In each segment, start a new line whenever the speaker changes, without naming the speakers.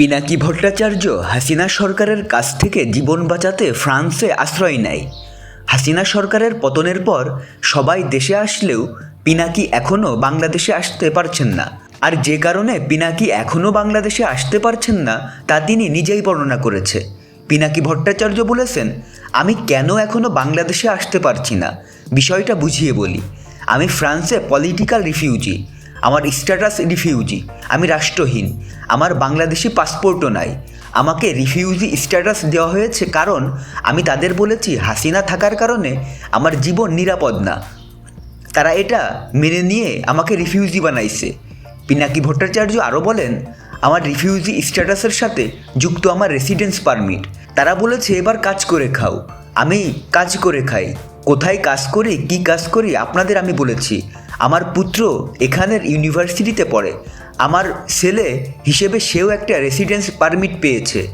পিনাকি ভট্টাচার্য হাসিনা সরকারের কাছ থেকে জীবন বাঁচাতে ফ্রান্সে আশ্রয় নেয়। হাসিনা সরকারের পতনের পর সবাই দেশে আসলেও পিনাকি এখনও বাংলাদেশে আসতে পারছেন না। আর যে কারণে পিনাকি এখনও বাংলাদেশে আসতে পারছেন না, তা তিনি নিজেই বর্ণনা করেছে। পিনাকি ভট্টাচার্য বলেছেন, আমি কেন এখনও বাংলাদেশে আসতে পারছি না? বিষয়টা বুঝিয়ে বলি। আমি ফ্রান্সে পলিটিক্যাল রিফিউজি। আমার স্ট্যাটাস রিফিউজি আমি রাষ্ট্রহীন, আমার বাংলাদেশি পাসপোর্টও নাই। আমাকে রিফিউজি স্ট্যাটাস দেওয়া হয়েছে কারণ আমি তাদের বলেছি, হাসিনা থাকার কারণে আমার জীবন নিরাপদ না। তারা এটা মেনে নিয়ে আমাকে রিফিউজি বানাইছে। পিনাকি ভট্টাচার্য আরও বলেন, আমার রিফিউজি স্ট্যাটাসের সাথে যুক্ত আমার রেসিডেন্স পারমিট তারা বলেছে, এবার কাজ করে খাও। আমি কাজ করে খাই। কোথায় কাজ করি, কি কাজ করি, আপনাদের আমি বলেছি। আমার পুত্র এখানের ইউনিভার্সিটিতে পড়ে। আমার ছেলে হিসেবে সেও একটা রেসিডেন্স পারমিট পেয়েছে।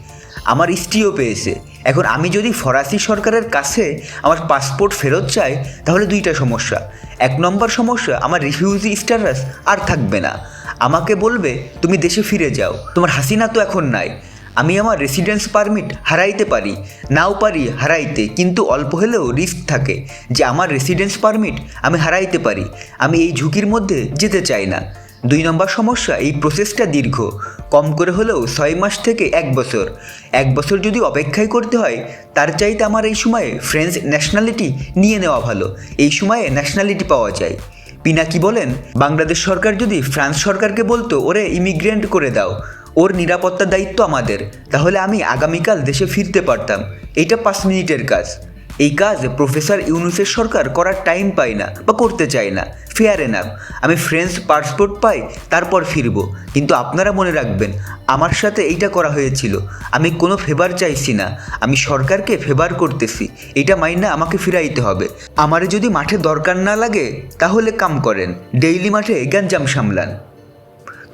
আমার স্ত্রীও পেয়েছে। এখন আমি যদি ফরাসি সরকারের কাছে আমার পাসপোর্ট ফেরত চাই, তাহলে দুইটা সমস্যা। এক নম্বর সমস্যা, আমার রিফিউজি স্ট্যাটাস আর থাকবে না। আমাকে বলবে, তুমি দেশে ফিরে যাও। তোমার হাসিনা তো এখন নাই। আমি আমার রেসিডেন্স পারমিট হারাইতে পারি, নাও পারি হারাইতে, কিন্তু অল্প হলেও রিস্ক থাকে যে আমার রেসিডেন্স পারমিট আমি হারাইতে পারি। আমি এই ঝুঁকির মধ্যে যেতে চাই না। দুই নম্বর সমস্যা, এই প্রসেসটা দীর্ঘ। কম করে হলেও ছয় মাস থেকে এক বছর। এক বছর যদি অপেক্ষাই করতে হয়, তার চাইতে আমার এই সময়ে ফ্রেঞ্চ ন্যাশনালিটি নিয়ে নেওয়া ভালো। এই সময়ে ন্যাশনালিটি পাওয়া যায়। পিনাকি বলেন, বাংলাদেশ সরকার যদি ফ্রান্স সরকারকে বলতো, ওরে ইমিগ্রেন্ট করে দাও। ওর নিরাপত্তার দায়িত্ব আমাদের। তাহলে আমি আগামীকাল দেশে ফিরতে পারতাম। এইটা পাঁচ মিনিটের কাজ। এই কাজ প্রফেসর ইউনুসের সরকার করার টাইম পায় না বা করতে চায় না। ফেয়ার এনাফ আমি ফ্রেঞ্চ পাসপোর্ট পাই, তারপর ফিরবো। কিন্তু আপনারা মনে রাখবেন, আমার সাথে এইটা করা হয়েছিল। আমি কোনো ফেভার চাইছি না। আমি সরকারকে ফেভার করতেছি। এটা মাইনা আমাকে ফিরাইতে হবে। আমারে যদি মাঠে দরকার না লাগে, তাহলে কাম করেন। ডেইলি মাঠে গ্যাঞ্জাম সামলান।